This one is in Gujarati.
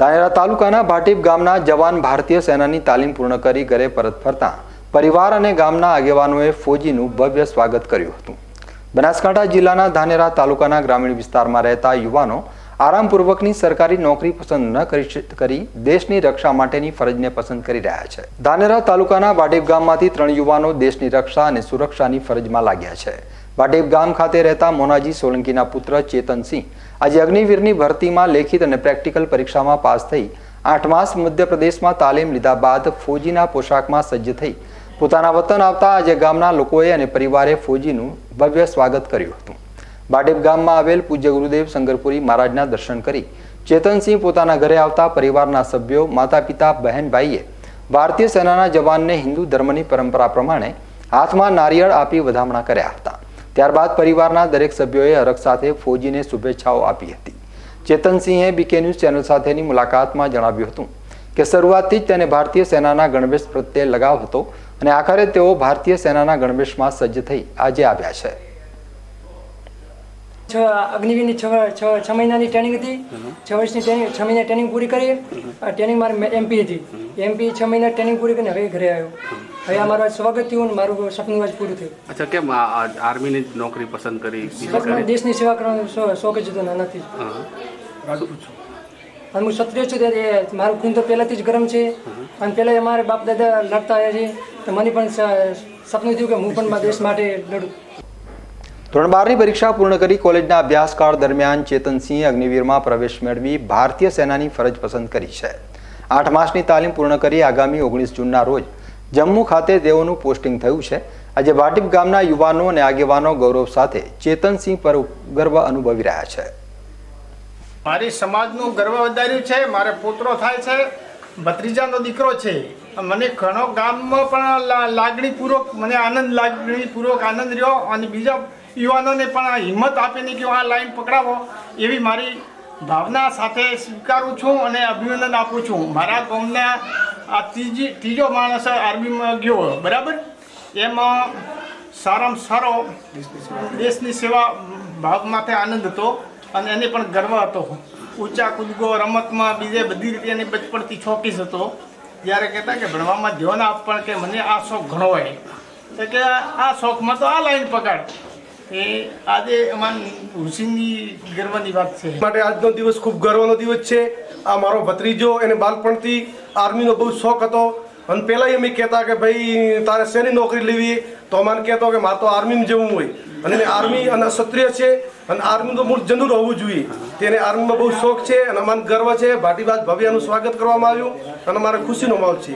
ધાનેરા તાલુકાના ભાટીપ ગામના જવાન ભારતીય સેનાની તાલીમ પૂર્ણ કરી ઘરે પરત ફરતા પરિવાર અને ગામના આગેવાનોએ ફોજીનું ભવ્ય સ્વાગત કર્યું હતું. બનાસકાંઠા જિલ્લાના ધાનેરા તાલુકાના ગ્રામીણ વિસ્તારમાં રહેતા યુવાનો આરામપૂર્વકની સરકારી નોકરી પસંદ ન કરી દેશની રક્ષા માટેની ફરજને પસંદ કરી રહ્યા છે. ધાનેરા તાલુકાના વાડેપ ગામમાંથી ત્રણ યુવાનો દેશની રક્ષા અને સુરક્ષાની ફરજમાં લાગ્યા છે. વાડેપ ગામ ખાતે રહેતા મોનાજી સોલંકીના પુત્ર ચેતનસિંહ આજે અગ્નિવીરની ભરતીમાં લેખિત અને પ્રેક્ટિકલ પરીક્ષામાં પાસ થઈ આઠ માસ મધ્યપ્રદેશમાં તાલીમ લીધા બાદ ફોજીના પોશાકમાં સજ્જ થઈ પોતાના વતન આવતા આજે ગામના લોકોએ અને પરિવારે ફોજીનું ભવ્ય સ્વાગત કર્યું બાડેપ ગામમાં આવેલ પૂજ્ય ગુરુદેવ શંકરપુરી મહારાજના દર્શન કરી ચેતનસિંહ પોતાના ઘરે આવતા પરિવારના સભ્યો માતા પિતા બહેન ભારતીય સેનાના જવાનને હિન્દુ ધર્મની પરંપરા પ્રમાણે હાથમાં નારિયેળ આપી વધામણા કર્યા હતા. ત્યારબાદ પરિવારના દરેક સભ્યોએ હરખ સાથે ફોજીને શુભેચ્છાઓ આપી હતી. ચેતનસિંહે બીકે ન્યૂઝ ચેનલ સાથેની મુલાકાતમાં જણાવ્યું હતું કે શરૂઆતથી જ તેને ભારતીય સેનાના ગણવેશ પ્રત્યે લગાવ હતો અને આખરે તેઓ ભારતીય સેનાના ગણવેશમાં સજ્જ થઈ આજે આવ્યા છે. છ અગ્નિવીરની છ છ છ મહિનાની ટ્રેનિંગ હતી. છ વર્ષની ટ્રેનિંગ છ મહિના ટ્રેનિંગ પૂરી કરી. ટ્રેનિંગ મારી એમપી હતી. એમપી છ મહિના ટ્રેનિંગ પૂરી કરીને હવે ઘરે આવ્યો. હવે અમારું આજ સ્વાગત થયું અને મારું સપનું આજ પૂરું થયું. અચ્છા કેમ આર્મીની નોકરી પસંદ કરી? દેશની સેવા કરવાનો શોખ જ હતો નાનાથી અને હું ક્ષત્રિય છું ત્યારે મારું ખૂન તો પહેલાંથી જ ગરમ છે. અને પહેલાં અમારે બાપ દાદા લડતા આવ્યા છે. તો મને પણ સપનું થયું કે હું પણ મારા દેશ માટે લડું. ધોરણ બારની પરીક્ષા પૂર્ણ કરી કોલેજના અભ્યાસકાળ દરમિયાન ચેતનસિંહે અગ્નિવીરમાં પ્રવેશ મેળવી ભારતીય સેનાની ફરજ પસંદ કરી છે. આઠ માસની તાલીમ પૂર્ણ કરી આગામી ઓગણીસ જૂનના રોજ જમ્મુ ખાતે તેઓનું પોસ્ટિંગ થયું છે. આજે ભાટીપ ગામના યુવાનો અને આગેવાનો ગૌરવ સાથે ચેતનસિંહ પર ગર્વ અનુભવી રહ્યા છે. મારી સમાજનું ગર્વ વધાર્યું છે, મારે પુત્રો થાય છે, ભત્રીજાનો દીકરો છે. મને ઘણો ગામમાં પણ લાગણીપૂર્વક, મને આનંદ, લાગણીપૂર્વક આનંદ રહ્યો અને બીજા યુવાનોને પણ આ હિંમત આપીને કે આ લાઈન પકડાવો, એવી મારી ભાવના સાથે સ્વીકારું છું અને અભિનંદન આપું છું. મારા ગામના આ ત્રીજી, ત્રીજો માણસ આર્મીમાં ગયો બરાબર? એમાં સારામાં સારો દેશની સેવા ભાવ માટે આનંદ હતો અને એને પણ ગર્વ હતો. ઊંચા કૂદકો રમતમાં બીજે બધી રીતે એની બચપણથી છોકીસ હતો. જ્યારે કહેતા કે ભણવામાં ધ્યાન આપ, પણ કે મને આ શોખ ઘણો હોય. તો કે આ શોખમાં તો આ લાઈન પકડ. આજે વાત છે. માટે આજનો દિવસ ખૂબ ગર્વનો દિવસ છે. આ મારો ભત્રીજો એને બાળપણથી આર્મીનો બહુ શોખ હતો. અને પહેલાં અમે કહેતા કે ભાઈ, તારે શેની નોકરી લેવી? તો અમારે કહેતો કે મારે તો આર્મીમાં જવું હોય. અને આર્મી અને ક્ષત્રિય છે. અને આર્મીનું મૂળ જનુર હોવું જોઈએ. તેને આર્મીમાં બહુ શોખ છે અને અમને ગર્વ છે. ભાટીબાજ ભવ્યનું સ્વાગત કરવામાં આવ્યું. અને મારે ખુશીનો માહોલ છે.